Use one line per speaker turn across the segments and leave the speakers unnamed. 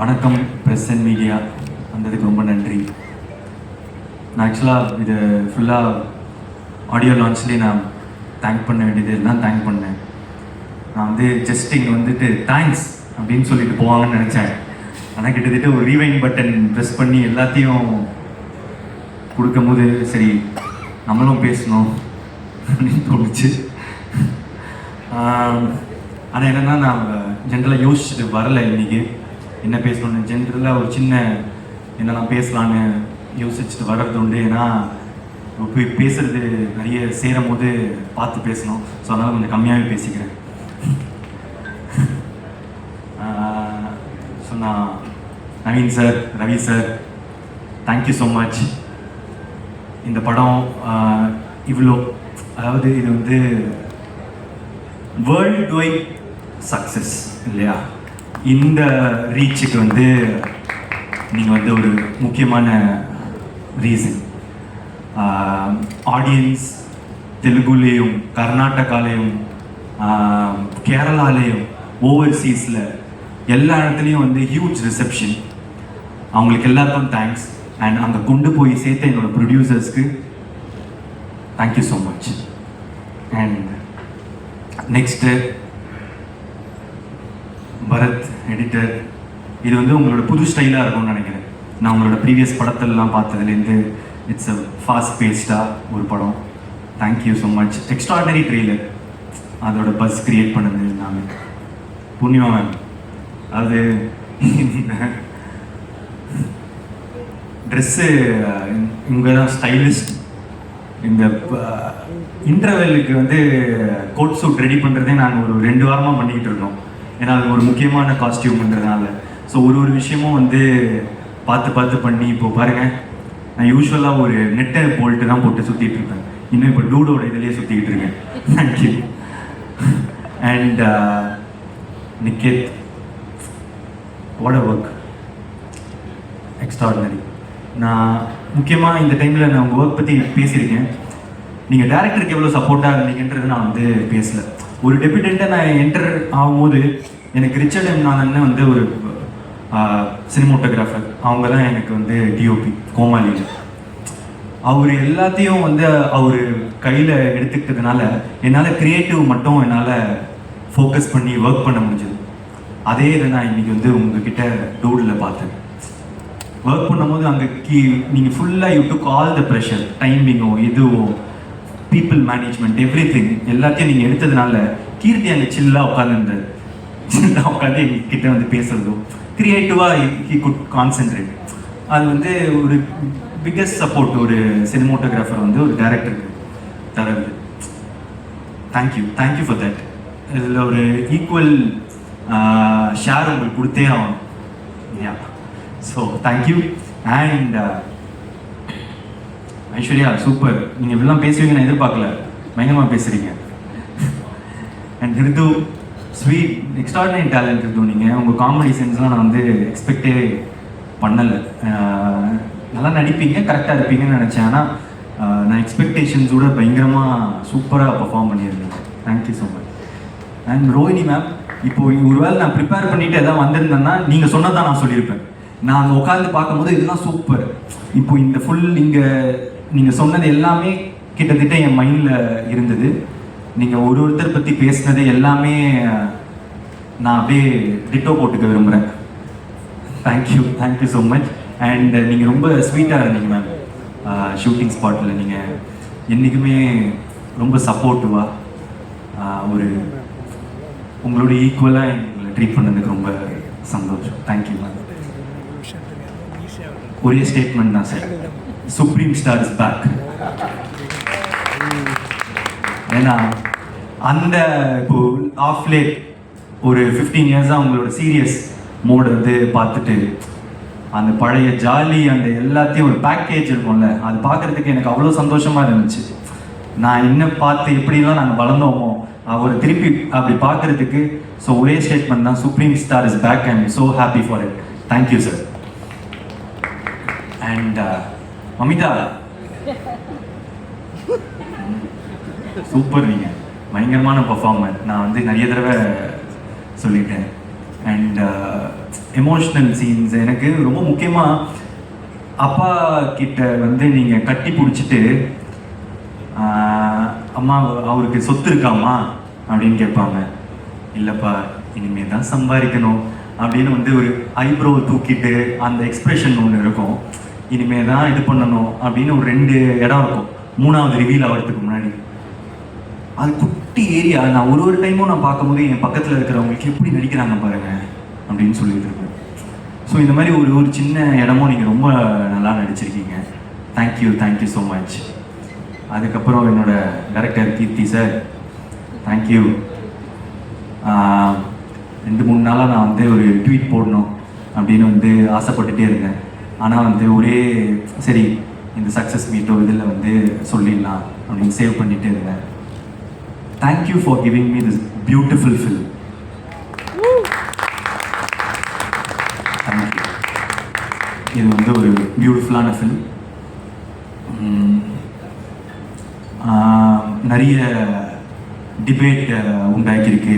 வணக்கம் press and media வந்ததுக்கு ரொம்ப நன்றி. நான் ஆக்சுவலாக இது ஃபுல்லாக ஆடியோ லான்ச்லேயே நான் தேங்க் பண்ண வேண்டியது எல்லாம் தேங்க் பண்ணேன். நான் வந்து ஜஸ்ட் இங்கே வந்துட்டு தேங்க்ஸ் அப்படின்னு சொல்லிட்டு போவாங்கன்னு நினச்சேன். ஆனால் கிட்டத்தட்ட ஒரு ரீவைன் பட்டன் ப்ரெஸ் பண்ணி எல்லாத்தையும் கொடுக்கும்போது சரி நம்மளும் பேசணும் அப்படின்னு தோணுச்சு. ஆனால் என்னென்னா நான் ஜென்ரலாக யோசிச்சுட்டு வரலை இன்றைக்கி என்ன பேசணும்னு ஜென்ரலாக ஒரு சின்ன என்னெல்லாம் பேசலான்னு யோசிச்சுட்டு வர்றது உண்டு. ஏன்னா போய் பேசுறது நிறைய சேரும் போது பார்த்து பேசணும். ஸோ அதனால் கொஞ்சம் கம்மியாகவே பேசிக்கிறேன். ஸோ நான் Naveen sir Ravi sir thank you so much இந்த படம் இவ்வளோ அதாவது இது வந்து வேர்ல்டு வைட் சக்ஸஸ் இல்லையா? இந்த ரீச்சுக்கு வந்து நீங்கள் வந்து ஒரு முக்கியமான ரீசன் ஆடியன்ஸ் தெலுங்குலேயும் கர்நாடகாலேயும் கேரளாலேயும் ஓவர்சீஸில் எல்லா இடத்துலையும் வந்து ஹியூஜ் ரிசப்ஷன் அவங்களுக்கு எல்லாருக்கும் தேங்க்ஸ் அண்ட் அங்கே கொண்டு போய் சேர்த்த என்னோடய ப்ரொடியூசர்ஸ்க்கு thank you so much and next Bharath editor இது வந்து உங்களோட புது ஸ்டைலாக இருக்கும்னு நினைக்கிறேன். நான் உங்களோட ப்ரீவியஸ் படத்திலலாம் பார்த்ததுலேருந்து இட்ஸ் அ ஃபாஸ்ட் பேஸ்டாக ஒரு படம். Thank you so much extraordinary trailer அதோட பஸ் கிரியேட் பண்ணது நான் புண்ணியமா மேம் அது ட்ரெஸ்ஸு இவங்க தான் ஸ்டைலிஸ்ட் இந்த இன்டர்வெல்லுக்கு வந்து கோட் சூட் ரெடி பண்ணுறதே நாங்கள் ஒரு ரெண்டு வாரமாக பண்ணிக்கிட்டு இருக்கோம். ஏன்னா அது ஒரு முக்கியமான காஸ்டியூம்ன்றதுனால ஸோ ஒரு ஒரு விஷயமும் வந்து பார்த்து பார்த்து பண்ணி இப்போ பாருங்க. நான் யூஸ்வலாக ஒரு நெட்டை போல்ட்டு தான் போட்டு சுற்றிட்டு இருப்பேன். இன்னும் இப்போ டூடோட இதுலேயே சுற்றிக்கிட்டு இருக்கேன். Thank you and Niketh what uh work extraordinary நான் முக்கியமாக இந்த டைமில் நான் உங்கள் ஒர்க் பற்றி பேசியிருக்கேன். நீங்கள் டேரக்டருக்கு எவ்வளோ சப்போர்ட்டாக இருந்தீங்கன்றது நான் வந்து பேசலை. ஒரு டெபியூட்டண்ட்டாக நான் என்டர் ஆகும்போது எனக்கு ரிச்சர்ட் எம் நாதன் வந்து ஒரு சினிமோட்டோகிராஃபர் அவங்க தான் எனக்கு வந்து டிஓபி கோமாளியில் அவர் எல்லாத்தையும் வந்து அவர் கையில் எடுத்துக்கிட்டதுனால என்னால் க்ரியேட்டிவ் மட்டும் என்னால் ஃபோக்கஸ் பண்ணி ஒர்க் பண்ண முடிஞ்சது. அதே இதை நான் இன்றைக்கி வந்து உங்ககிட்ட டூடில் பார்த்தேன். ஒர்க் பண்ணும்போது அங்கே கீ நீங்கள் ஃபுல்லாக you took all the pressure டைமிங்கோ இதுவோ பீப்புள் மேனேஜ்மெண்ட் எவ்ரி திங் எல்லாத்தையும் நீங்கள் எடுத்ததுனால கீர்த்தி அங்கே சில்லாக உட்காந்துருந்தார் உட்காந்து கிட்டே வந்து பேசுறதோ க்ரியேட்டிவாக ஹி குட் கான்சென்ட்ரேட் அது வந்து ஒரு பிக்கஸ்ட் சப்போர்ட் ஒரு சினிமோட்டோகிராஃபர் வந்து ஒரு டேரக்டருக்கு தரது. தேங்க்யூ தேங்க்யூ ஃபார் தட் இதில் ஒரு ஈக்குவல் ஷேர் உங்களுக்கு கொடுத்தே ஆகணும். Yeah so thank you and Aishwarya super நீங்கள் இப்படிலாம் பேசுவீங்க நான் எதிர்பார்க்கல. பயங்கரமாக பேசுகிறீங்க and Hridhu sweet extraordinary talent Ritu நீங்கள் உங்கள் காமெடி சென்ஸ்லாம் நான் வந்து எக்ஸ்பெக்டே பண்ணலை. நல்லா நடிப்பீங்க கரெக்டாக இருப்பீங்கன்னு நினச்சேன். ஆனால் நான் எக்ஸ்பெக்டேஷன்ஸோட பயங்கரமாக சூப்பராக பர்ஃபார்ம் பண்ணியிருந்தேன். Thank you so much and Rohini ma'am இப்போ ஒருவேளை நான் ப்ரிப்பேர் பண்ணிட்டு எதாவது வந்திருந்தேன்னா நீங்கள் சொன்னதான் நான் சொல்லியிருப்பேன். நான் அங்கே உட்காந்து பார்க்கும்போது இதெல்லாம் சூப்பர் இப்போ இந்த ஃபுல் இங்கே நீங்கள் சொன்னது எல்லாமே கிட்டத்தட்ட என் மைண்டில் இருந்தது. நீங்கள் ஒரு ஒருத்தர் பற்றி பேசினது எல்லாமே நான் அப்படியே டிட்டோ போட்டுக்க விரும்புகிறேன் thank you thank you so much and நீங்கள் ரொம்ப ஸ்வீட்டாக இருந்தீங்க மேம் ஷூட்டிங் ஸ்பாட்டில் நீங்கள் என்றைக்குமே ரொம்ப சப்போர்ட்டிவாக ஒரு உங்களோட ஈக்குவலாக எங்களை ட்ரீட் பண்ணதுக்கு ரொம்ப சந்தோஷம். தேங்க்யூ மேம் ஒரே ஸ்டேட்மெண்ட் தான் sir supreme star is back ஏன்னா அந்த இப்போ ஆஃப் லேட் ஒரு ஃபிஃப்டீன் இயர்ஸாக உங்களோட சீரியஸ் மோடு வந்து பார்த்துட்டு அந்த பழைய ஜாலி அந்த எல்லாத்தையும் ஒரு பேக்கேஜ் இருக்கும்ல அது பார்க்கறதுக்கு எனக்கு அவ்வளோ சந்தோஷமா இருந்துச்சு. நான் என்ன பார்த்து எப்படிலாம் நாங்கள் வளர்ந்தோமோ அவர் திருப்பி அப்படி பார்க்கறதுக்கு ஸோ ஒரே ஸ்டேட்மெண்ட் தான் supreme star is back I am so happy for it thank you sir and Mamitha super நீங்கள் பயங்கரமான பர்ஃபார்மர் நான் வந்து நிறைய தடவை சொல்லிட்டேன். அண்ட் எமோஷ்னல் சீன்ஸ் எனக்கு ரொம்ப முக்கியமாக அப்பா கிட்ட வந்து நீங்கள் கட்டி பிடிச்சிட்டு அம்மா அவருக்கு சொத்து இருக்காமா அப்படின்னு கேட்பாங்க. இல்லைப்பா இனிமே தான் சம்பாதிக்கணும். அப்படின்னு வந்து ஒரு ஐப்ரோ தூக்கிட்டு அந்த எக்ஸ்பிரஷன் ஒன்று இருக்கும். இனிமே தான் இது பண்ணணும். அப்படின்னு ஒரு ரெண்டு இடம் இருக்கும். மூணாவது ரிவீல் ஆகிறதுக்கு முன்னாடி. அது குட்டி ஏரியா நான் ஒரு ஒரு டைமும் நான் பார்க்கும்போது என் பக்கத்தில் இருக்கிறவங்களுக்கு எப்படி நடிக்கிறாங்க பாருங்க அப்படின்னு சொல்லிட்டு இருக்கேன் ஸோ இந்த மாதிரி ஒரு ஒரு சின்ன இடமும் நீங்கள் ரொம்ப நல்லா நடிச்சிருக்கீங்க. Thank you thank you so much அதுக்கப்புறம் என்னோட டேரக்டர் கீர்த்தி சார் தேங்க்யூ ரெண்டு மூணு நாளாக நான் வந்து ஒரு ட்வீட் போடணும் அப்படின்னு வந்து ஆசைப்பட்டுட்டே இருந்தேன். ஆனால் வந்து ஒரே சரி இந்த சக்ஸஸ் மீட்டோ இதில் வந்து சொல்லிடலாம் அப்படின்னு சேவ் பண்ணிகிட்டே இருந்தேன். Thank you for giving me this beautiful film thank you இது வந்து ஒரு பியூட்டிஃபுல்லான ஃபில் நிறைய டிபேட் உண்டாக்கியிருக்கு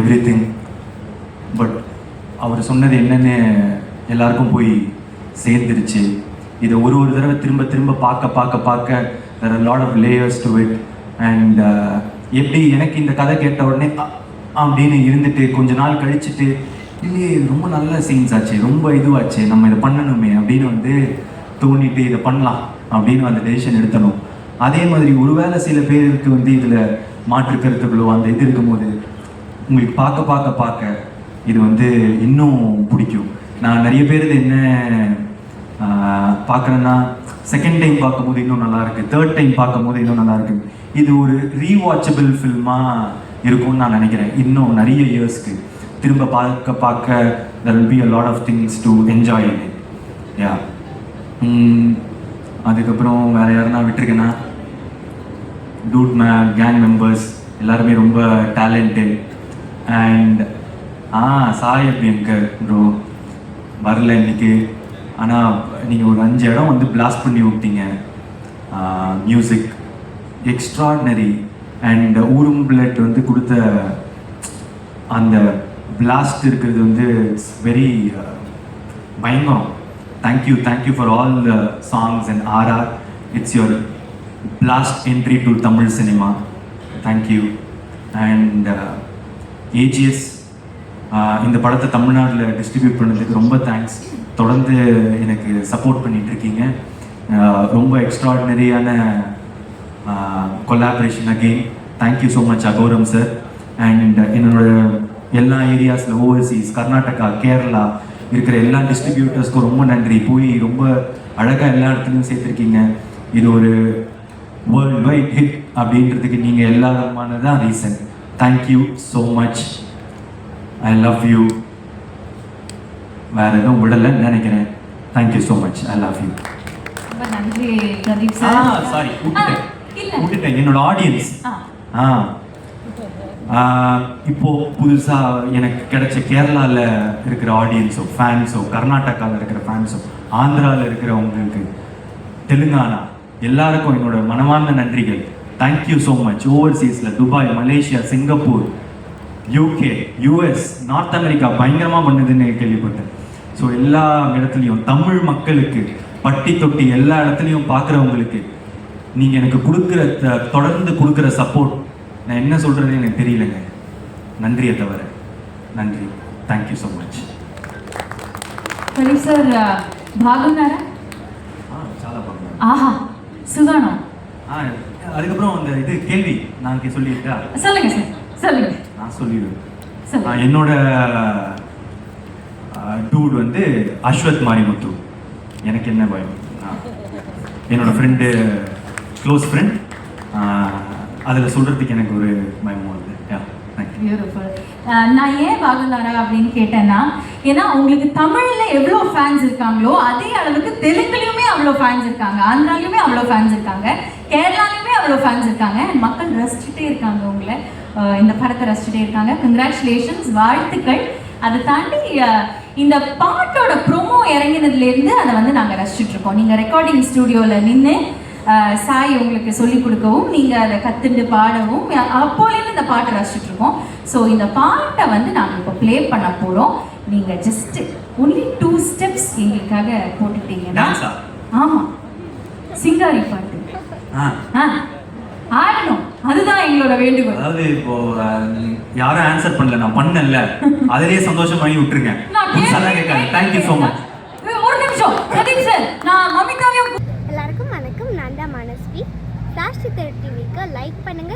எவ்ரி திங் பட் அவர் சொன்னது என்னென்னு எல்லாருக்கும் போய் சேர்ந்துருச்சு. இதை ஒரு ஒரு தடவை திரும்ப திரும்ப பார்க்க பார்க்க பார்க்க there lot of layers to it and எப்படி எனக்கு இந்த கதை கேட்ட உடனே அப்படின்னு இருந்துட்டு கொஞ்ச நாள் கழிச்சுட்டு இல்லையே ரொம்ப நல்ல சீன்ஸ் ஆச்சு ரொம்ப இதுவாச்சு நம்ம இதை பண்ணணுமே அப்படின்னு வந்து தோண்டிட்டு இதை பண்ணலாம் அப்படின்னு அந்த டெசிஷன் எடுத்தணும். அதே மாதிரி ஒருவேளை சில பேருக்கு வந்து இதில் மாற்று கருத்துக்களோ அந்த இது இருக்கும்போது உங்களுக்கு பார்க்க பார்க்க பார்க்க இது வந்து இன்னும் பிடிக்கும். நான் நிறைய பேர் இது என்ன பார்க்குறேன்னா செகண்ட் டைம் பார்க்கும்போது இன்னும் நல்லாயிருக்கு தேர்ட் டைம் பார்க்கும்போது இன்னும் நல்லாயிருக்கு இது ஒரு ரீவாச்சபிள் ஃபில்மாக இருக்கும்னு நான் நினைக்கிறேன். இன்னும் நிறைய இயர்ஸ்க்கு திரும்ப பார்க்க பார்க்க there will be a lot of things to enjoy it yeah அதுக்கப்புறம் வேறு யாருன்னா விட்டுருக்கேன்னா? டூட் மே கேங் மெம்பர்ஸ் எல்லாருமே ரொம்ப talented and uh Sai Abhyankar bro வரல இன்னைக்கு. ஆனால் நீங்கள் ஒரு அஞ்சு இடம் வந்து பிளாஸ்ட் பண்ணி விட்டீங்க. மியூசிக் எக்ஸ்ட்ராடினரி அண்ட் ஊரும் பிளட் வந்து கொடுத்த அந்த பிளாஸ்ட் இருக்கிறது வந்து இட்ஸ் வெரி uh, பயங்கரம். Thank you thank you for all the songs and RR it's your blast entry to Tamil cinema thank you and AGS இந்த படத்தை தமிழ்நாட்டில் டிஸ்ட்ரிபியூட் பண்ணதுக்கு ரொம்ப தேங்க்ஸ் தொடர்ந்து எனக்கு சப்போர்ட் பண்ணிகிட்ருக்கீங்க uh, ரொம்ப எக்ஸ்ட்ராடினரியான collaboration again thank you so much Aghoram sir and என்னோட எல்லா ஏரியாஸில் ஓவர்சீஸ் கர்நாடகா கேரளா இருக்கிற எல்லா டிஸ்ட்ரிபியூட்டர்ஸ்க்கும் ரொம்ப நன்றி. போய் ரொம்ப அழகாக எல்லா இடத்துலையும் சேர்த்துருக்கீங்க. இது ஒரு வேர்ல்ட் வைட் ஹிட் அப்படின்றதுக்கு நீங்கள் எல்லாருமான தான் reason thank you so much I love you வேற எதுவும் விடலைன்னு நினைக்கிறேன். Thank you so much I love you
ரொம்ப நன்றி பிரதீப் சார்
சாரி விட்டுட்டேன் என்னோட ஆடியன்ஸ் இப்போ புதுசா எனக்கு கிடைச்ச கேரளால இருக்கிற ஆடியன்ஸோ ஃபேன்ஸோ கர்நாடகாவில் இருக்கிற ஃபேன்ஸோ ஆந்திராவில் இருக்கிறவங்களுக்கு தெலுங்கானா எல்லாருக்கும் என்னோட மனமார்ந்த நன்றிகள். Thank you so much ஓவர்சீஸில் Dubai Malaysia Singapore UK US North America பயங்கரமாக பண்ணுதுன்னு கேள்விப்பட்டேன். ஸோ எல்லா இடத்துலையும் தமிழ் மக்களுக்கு பட்டி தொட்டி எல்லா இடத்துலையும் பார்க்குறவங்களுக்கு நீங்கள் எனக்கு கொடுக்குற த- தொடர்ந்து கொடுக்குற சப்போர்ட் நான் என்ன சொல்கிறேன்னு எனக்கு தெரியலங்க நன்றியை தவிர நன்றி thank you so
much Pradeep sir బాగున్నారా
ஆ చాలా బాగున్నాను
ஆஹா சுகானம்
ஆ அதுக்கப்புறம் அந்த இது கேள்வி நான் கே- சொல்லிட்டா
சொல்லுங்க சார் சொல்லுங்க
நான் சொல்லிடுவேன்
சொல்லுங்க
ஆ, என்னோட டூட் வந்து அஸ்வத் மாரிமுத்து எனக்கு என்ன பயம் ஆ, என்னோட ஃப்ரெண்டு க்ளோஸ் ஃப்ரெண்ட் அதில் சொல்கிறதுக்கு எனக்கு ஒரு பயமும் இல்லை
பியூட்டிஃபுல் நான் ஏன் பாகுலாரா அப்படின்னு கேட்டேன்னா ஏன்னா உங்களுக்கு தமிழ்ல எவ்வளோ ஃபேன்ஸ் இருக்காங்களோ அதே அளவுக்கு தெலுங்குலையுமே அவ்வளோ ஃபேன்ஸ் இருக்காங்க. ஆந்திராலையுமே அவ்வளோ ஃபேன்ஸ் இருக்காங்க. கேரளாலையுமே அவ்வளோ ஃபேன்ஸ் இருக்காங்க. மக்கள் ரசிச்சுட்டே இருக்காங்க உங்களை. இந்த படத்தை ரசிச்சுட்டே இருக்காங்க. கங்க்ராச்சுலேஷன்ஸ் வாழ்த்துக்கள். அதை தாண்டி இந்த பாட்டோட ப்ரோமோ இறங்கினதுலேருந்து அதை வந்து நாங்கள் ரசிச்சுட்டு இருக்கோம். நீங்கள் ரெக்கார்டிங் ஸ்டூடியோவில் நின்று சாய் உங்களுக்கு சொல்லி கொடுக்கவும் நீங்கள் அதை கற்றுண்டு பாடவும். அப்போலேருந்து இந்த பாட்டை ரசிச்சுட்டு இருக்கோம். ஸோ இந்த பாட்டை வந்து நாங்கள் இப்போ ப்ளே பண்ண போகிறோம் நீங்கள் ஜஸ்ட்டு ஒன்லி டூ ஸ்டெப்ஸ் எங்களுக்காக போட்டுட்டீங்கன்னா
டான்ஸா
ஆமா. சிங்காரி பாட்டு.
ஆ.
ஆடணும். அதுதான் எங்களோட வேண்டுகோள்.
அதாவது இப்போ யாரும் ஆன்சர் பண்ணல. நான் பண்ணல அதிலேயே சந்தோஷம் பண்ணி விட்டுருங்க தேங்க்யூ ஸோ மச்
ஒரு நிமிஷம் பிரதீப் சார் நான் மமிதாவையும்
எல்லாருக்கும் வணக்கம் நான் தான் மனஸ்வி ஃப்ளாஷ் சித்தர் டிவிக்கு லைக் பண்ணுங்கள்